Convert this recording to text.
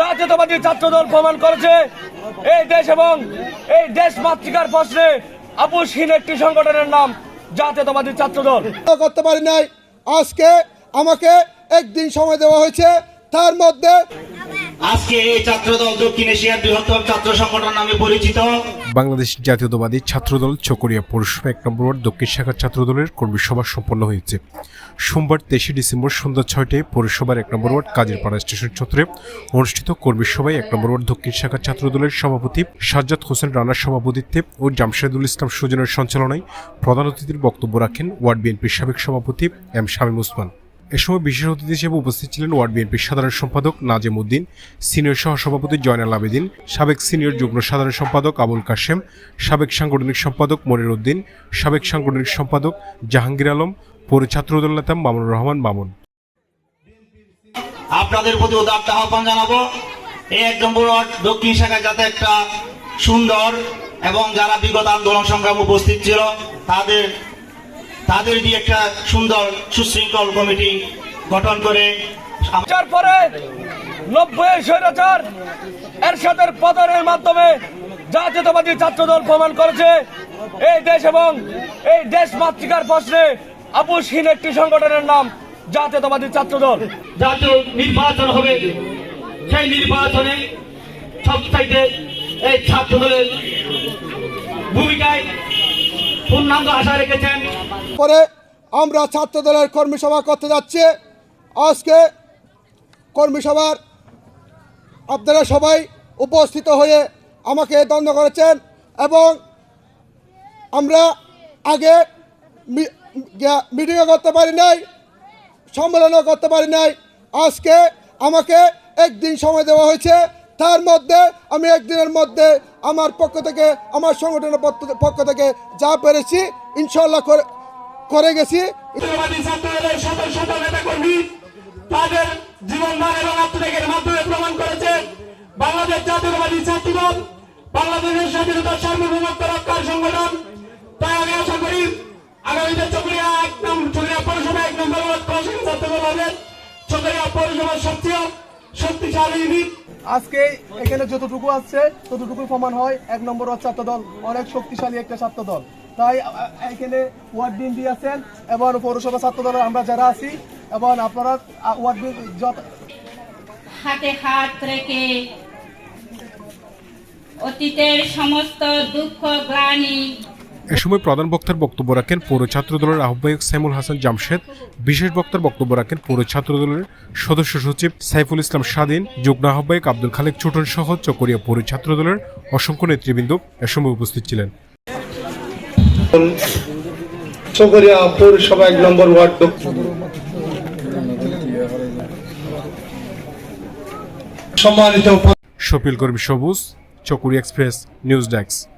জাতীয়তাবাদী ছাত্রদল প্রমাণ করেছে, এই দেশ এবং এই দেশ মাতৃকার প্রশ্নে আপুসহীন একটি সংগঠনের নাম জাতীয়তাবাদী ছাত্রদল। করতে পারি নাই। আজকে আমাকে একদিন সময় দেওয়া হয়েছে, তার মধ্যে বাংলাদেশ জাতীয়তাবাদী ছাত্রদল চকরিয়া পৌরসভা এক নম্বর ওয়ার্ড দক্ষিণ শাখা ছাত্রদলের কর্মী সভা সম্পন্ন হয়েছে। সোমবার তেইশে ডিসেম্বর সন্ধ্যা ছয়টায় পৌরসভার এক নম্বর ওয়ার্ড কাজীরপাড়া স্টেশন চত্বরে অনুষ্ঠিত কর্মী সভায় এক নম্বর ওয়ার্ড দক্ষিণ শাখা ছাত্রদলের সভাপতি সাজ্জাদ হোসেন রানার সভাপতিত্বে ও জামশেদুল ইসলাম সুজনের সঞ্চালনায় প্রধান অতিথির বক্তব্য রাখেন ওয়ার্ড বিএনপির সাবেক সভাপতি এম শামীম ওসমান। এ সময় বিশেষ অতিথি হিসেবে উপস্থিত ছিলেন ওয়ার্ড বিএনপির সাধারণ সম্পাদক নাজিম উদ্দিন, সিনিয়র সহসভাপতি জয়নাল আবেদিন, সাবেক সিনিয়র যুগ্ম সাধারণ সম্পাদক আবুল কাশেম, সাবেক সাংগঠনিক সম্পাদক মনির উদ্দিন, সাবেক সাংগঠনিক সম্পাদক জাহাঙ্গীর আলম, পৌর ছাত্রদল নেতা মামুনুর রহমান মামুন। আপনাদের প্রতি উদাত্ত আহ্বান জানাব এই এক নম্বর দক্ষিণ শাখায় যাতে একটা সুন্দর এবং যারা বিগত আন্দোলন সংগ্রাম উপস্থিত ছিল, তাদের তাদের দিয়ে একটা সুন্দর সুশৃঙ্খল কমিটি গঠন করে পরে নব্বই স্বৈরাচার এরশাদের পতনের মাধ্যমে জাতীয়তাবাদী ছাত্রদল প্রমাণ করেছে। এই দেশ এবং এই দেশ মাতৃকার প্রশ্নে আপুসহীন একটি সংগঠনের নাম জাতীয়তাবাদী ছাত্রদল। জাতীয় নির্বাচন হবে। সেই নির্বাচনে সবচাইতে এই ছাত্রদলের ভূমিকায় পূর্ণাঙ্গ আশা রেখেছেন পরে আমরা ছাত্র দলের কর্মী সভা করতে যাচ্ছি। আজকে কর্মী সভার আপনারা সবাই উপস্থিত হয়ে আমাকে দ্বন্দ্ব করেছেন এবং আমরা আগে মিটিংও করতে পারি নাই, সম্মেলনও করতে পারি নাই। আজকে আমাকে একদিন সময় দেওয়া হয়েছে। তার মধ্যে আমি একদিনের মধ্যে আমার পক্ষ থেকে, আমার সংগঠনের পক্ষ থেকে যা পেরেছি ইনশাল্লাহ করে করে গেছি। তাদের জীবনদান এবং আত্মত্যাগের মাধ্যমে প্রমাণ করেছে বাংলাদেশ জাতীয়তাবাদী বাংলাদেশের স্বাধীনতার সার্বভৌমত্ব রক্ষার সংগঠন। তাই আমি আশা করি আগামীতে চকরিয়া এক নম্বর চকরিয়া পৌরসভা এক নম্বর হবে চকরিয়া পৌরসভার সবচেয়ে শক্তিশালী ইউনিট। আজকে এখানে যতটুকু আছে ততটুকু প্রমাণ হয় এক নম্বর ছাত্র দল অনেক শক্তিশালী একটা ছাত্র দল তাই এখানে ওয়ার্ড বিএনপি আছেন এবং পৌরসভা ছাত্র দলের আমরা যারা আছি এবং আপনারা ওয়ার্ড যত হাতে হাত রেখে অতীতের সমস্ত দুঃখ গ্লানি এ সময় প্রধান বক্তার বক্তব্য রাখেন পৌর ছাত্রদলের আহ্বায়ক সাইমুল হাসান জামশেদ বিশেষ বক্তার বক্তব্য রাখেন পৌর ছাত্রদলের সদস্য সচিব সাইফুল ইসলাম স্বাধীন যুগ্ম আহ্বায়ক আব্দুল খালেক ছোটন সহ চকরিয়া পৌর ছাত্রদলের অসংখ্য নেতৃবৃন্দ এ সময় উপস্থিত ছিলেন। চকরিয়া পৌরসভা এক নম্বর ওয়ার্ড সম্মানিত শপিল কর্মী সবুজ চকুরি এক্সপ্রেস নিউজ ডেস্ক।